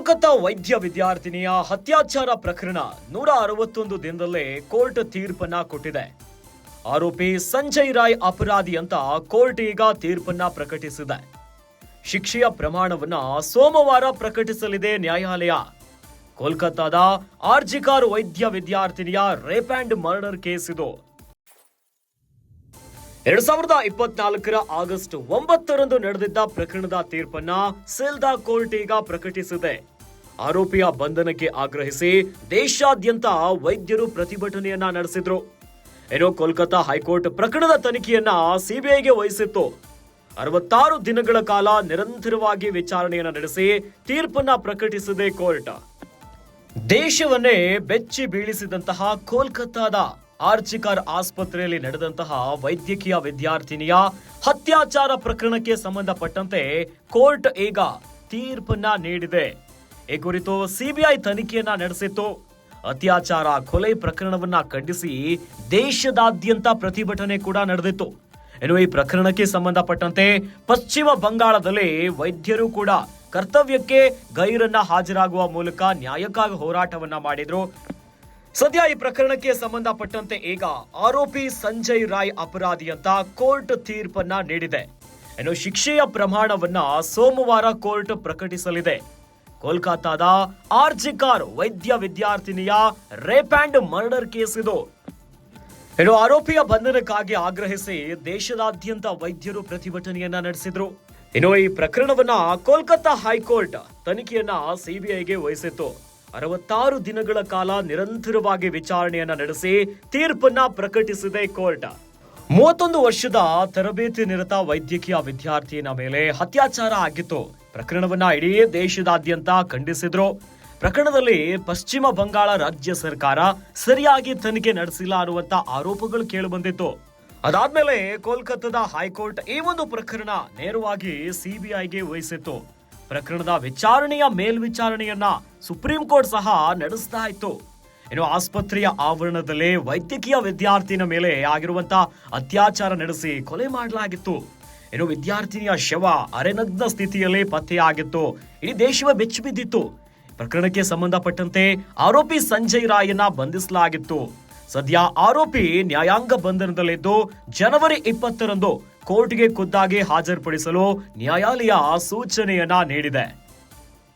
ಕೋಲ್ಕತ್ತಾ ವೈದ್ಯ ವಿದ್ಯಾರ್ಥಿನಿಯ ಹತ್ಯಾಚಾರ ಪ್ರಕರಣ ನೂರ ಅರವತ್ತೊಂದು ದಿನದಲ್ಲೇ ಕೋರ್ಟ್ ತೀರ್ಪನ್ನ ಕೊಟ್ಟಿದೆ. ಆರೋಪಿ ಸಂಜಯ್ ರಾಯ್ ಅಪರಾಧಿ ಅಂತ ಕೋರ್ಟ್ ಈಗ ತೀರ್ಪನ್ನ ಪ್ರಕಟಿಸಿದೆ. ಶಿಕ್ಷೆಯ ಪ್ರಮಾಣವನ್ನ ಸೋಮವಾರ ಪ್ರಕಟಿಸಲಿದೆ ನ್ಯಾಯಾಲಯ. ಕೋಲ್ಕತ್ತಾದ ಆರ್ಜಿಕಾರ್ ವೈದ್ಯ ವಿದ್ಯಾರ್ಥಿನಿಯ ರೇಪ್ ಆ್ಯಂಡ್ ಮರ್ಡರ್ ಕೇಸ್ ಇದು. ಎರಡ್ ಸಾವಿರದ ಇಪ್ಪತ್ನಾಲ್ಕರ ಆಗಸ್ಟ್ ಒಂಬತ್ತರಂದು ನಡೆದಿದ್ದ ಪ್ರಕರಣದ ತೀರ್ಪನ್ನ ಸಿಲ್ದಾ ಕೋರ್ಟ್ ಈಗ ಪ್ರಕಟಿಸಿದೆ. ಆರೋಪಿಯ ಬಂಧನಕ್ಕೆ ಆಗ್ರಹಿಸಿ ದೇಶಾದ್ಯಂತ ವೈದ್ಯರು ಪ್ರತಿಭಟನೆಯನ್ನ ನಡೆಸಿದ್ರು. ಏನೋ ಕೋಲ್ಕತ್ತಾ ಹೈಕೋರ್ಟ್ ಪ್ರಕರಣದ ತನಿಖೆಯನ್ನ ಸಿಬಿಐಗೆ ವಹಿಸಿತ್ತು. ಅರವತ್ತಾರು ದಿನಗಳ ಕಾಲ ನಿರಂತರವಾಗಿ ವಿಚಾರಣೆಯನ್ನ ನಡೆಸಿ ತೀರ್ಪನ್ನ ಪ್ರಕಟಿಸಿದೆ ಕೋರ್ಟ್. ದೇಶವನ್ನೇ ಬೆಚ್ಚಿ ಬೀಳಿಸಿದಂತಹ ಕೋಲ್ಕತ್ತಾದ ಆರ್ಚಿಕಾರ್ ಆಸ್ಪತ್ರೆಯಲ್ಲಿ ನಡೆದಂತಹ ವೈದ್ಯಕೀಯ ವಿದ್ಯಾರ್ಥಿನಿಯ ಹತ್ಯಾಚಾರ ಪ್ರಕರಣಕ್ಕೆ ಸಂಬಂಧಪಟ್ಟಂತೆ ಕೋರ್ಟ್ ಈಗ ತೀರ್ಪನ್ನ ನೀಡಿದೆ. ಈ ಕುರಿತು ಸಿಬಿಐ ತನಿಖೆಯನ್ನ ನಡೆಸಿತ್ತು. ಅತ್ಯಾಚಾರ ಕೊಲೆ ಪ್ರಕರಣವನ್ನ ಖಂಡಿಸಿ ದೇಶದಾದ್ಯಂತ ಪ್ರತಿಭಟನೆ ಕೂಡ ನಡೆದಿತ್ತು. ಇನ್ನು ಈ ಪ್ರಕರಣಕ್ಕೆ ಸಂಬಂಧಪಟ್ಟಂತೆ ಪಶ್ಚಿಮ ಬಂಗಾಳದಲ್ಲಿ ವೈದ್ಯರು ಕೂಡ ಕರ್ತವ್ಯಕ್ಕೆ ಗೈರನ್ನ ಹಾಜರಾಗುವ ಮೂಲಕ ನ್ಯಾಯಕ್ಕಾಗಿ ಹೋರಾಟವನ್ನ ಮಾಡಿದ್ರು ಸದ್ಯ ಈ ಪ್ರಕರಣಕ್ಕೆ ಸಂಬಂಧಪಟ್ಟಂತೆ ಈಗ ಆರೋಪಿ ಸಂಜಯ್ ರಾಯ್ ಅಪರಾಧಿ ಅಂತ ಕೋರ್ಟ್ ತೀರ್ಪನ್ನ ನೀಡಿದೆ. ಇನ್ನು ಶಿಕ್ಷೆಯ ಪ್ರಮಾಣವನ್ನ ಸೋಮವಾರ ಕೋರ್ಟ್ ಪ್ರಕಟಿಸಲಿದೆ. ಕೋಲ್ಕತ್ತಾದ ಆರ್ಜಿಕಾರ್ ವೈದ್ಯ ವಿದ್ಯಾರ್ಥಿನಿಯ ರೇಪ್ ಆ್ಯಂಡ್ ಮರ್ಡರ್ ಕೇಸ್ ಇದು. ಇನ್ನು ಆರೋಪಿಯ ಬಂಧನಕ್ಕಾಗಿ ಆಗ್ರಹಿಸಿ ದೇಶದಾದ್ಯಂತ ವೈದ್ಯರು ಪ್ರತಿಭಟನೆಯನ್ನ ನಡೆಸಿದ್ರು. ಇನ್ನು ಈ ಪ್ರಕರಣವನ್ನ ಕೋಲ್ಕತ್ತಾ ಹೈಕೋರ್ಟ್ ತನಿಖೆಯನ್ನ ಸಿಬಿಐಗೆ ವಹಿಸಿತ್ತು. ಅರವತ್ತಾರು ದಿನಗಳ ಕಾಲ ನಿರಂತರವಾಗಿ ವಿಚಾರಣೆಯನ್ನ ನಡೆಸಿ ತೀರ್ಪನ್ನ ಪ್ರಕಟಿಸಿದೆ ಕೋರ್ಟ್. ಮೂವತ್ತೊಂದು ವರ್ಷದ ತರಬೇತಿ ನಿರತ ವೈದ್ಯಕೀಯ ವಿದ್ಯಾರ್ಥಿಯನ ಮೇಲೆ ಅತ್ಯಾಚಾರ ಆಗಿತ್ತು. ಪ್ರಕರಣವನ್ನ ಇಡೀ ದೇಶದಾದ್ಯಂತ ಖಂಡಿಸಿದ್ರು. ಪ್ರಕರಣದಲ್ಲಿ ಪಶ್ಚಿಮ ಬಂಗಾಳ ರಾಜ್ಯ ಸರ್ಕಾರ ಸರಿಯಾಗಿ ತನಿಖೆ ನಡೆಸಿಲ್ಲ ಅನ್ನುವಂತ ಆರೋಪಗಳು ಕೇಳಿಬಂದಿತ್ತು. ಅದಾದ್ಮೇಲೆ ಕೋಲ್ಕತ್ತಾದ ಹೈಕೋರ್ಟ್ ಈ ಒಂದು ಪ್ರಕರಣ ನೇರವಾಗಿ ಸಿಬಿಐಗೆ ವಹಿಸಿತ್ತು. ಪ್ರಕರಣದ ವಿಚಾರಣೆಯ ಮೇಲ್ವಿಚಾರಣೆಯನ್ನ ಸುಪ್ರೀಂ ಕೋರ್ಟ್ ಸಹ ನಡೆಸ್ತಾ ಇತ್ತು. ಇನ್ನು ಆಸ್ಪತ್ರೆಯ ಆವರಣದಲ್ಲೇ ವೈದ್ಯಕೀಯ ವಿದ್ಯಾರ್ಥಿನ ಮೇಲೆ ಆಗಿರುವಂತಹ ಅತ್ಯಾಚಾರ ನಡೆಸಿ ಕೊಲೆ ಮಾಡಲಾಗಿತ್ತು. ಇನ್ನು ವಿದ್ಯಾರ್ಥಿನಿಯ ಶವ ಅರೆನಗ್ನ ಸ್ಥಿತಿಯಲ್ಲಿ ಪತ್ತೆಯಾಗಿತ್ತು. ಇಡೀ ದೇಶವೇ ಬೆಚ್ಚಿ ಬಿದ್ದಿತ್ತು ಪ್ರಕರಣಕ್ಕೆ ಸಂಬಂಧಪಟ್ಟಂತೆ ಆರೋಪಿ ಸಂಜಯ್ ರಾಯನ್ನ ಬಂಧಿಸಲಾಗಿತ್ತು. ಸದ್ಯ ಆರೋಪಿ ನ್ಯಾಯಾಂಗ ಬಂಧನದಲ್ಲಿದ್ದು ಜನವರಿ ಇಪ್ಪತ್ತರಂದು ಕೋರ್ಟ್ಗೆ ಖುದ್ದಾಗಿ ಹಾಜರುಪಡಿಸಲು ನ್ಯಾಯಾಲಯ ಸೂಚನೆಯನ್ನ ನೀಡಿದೆ.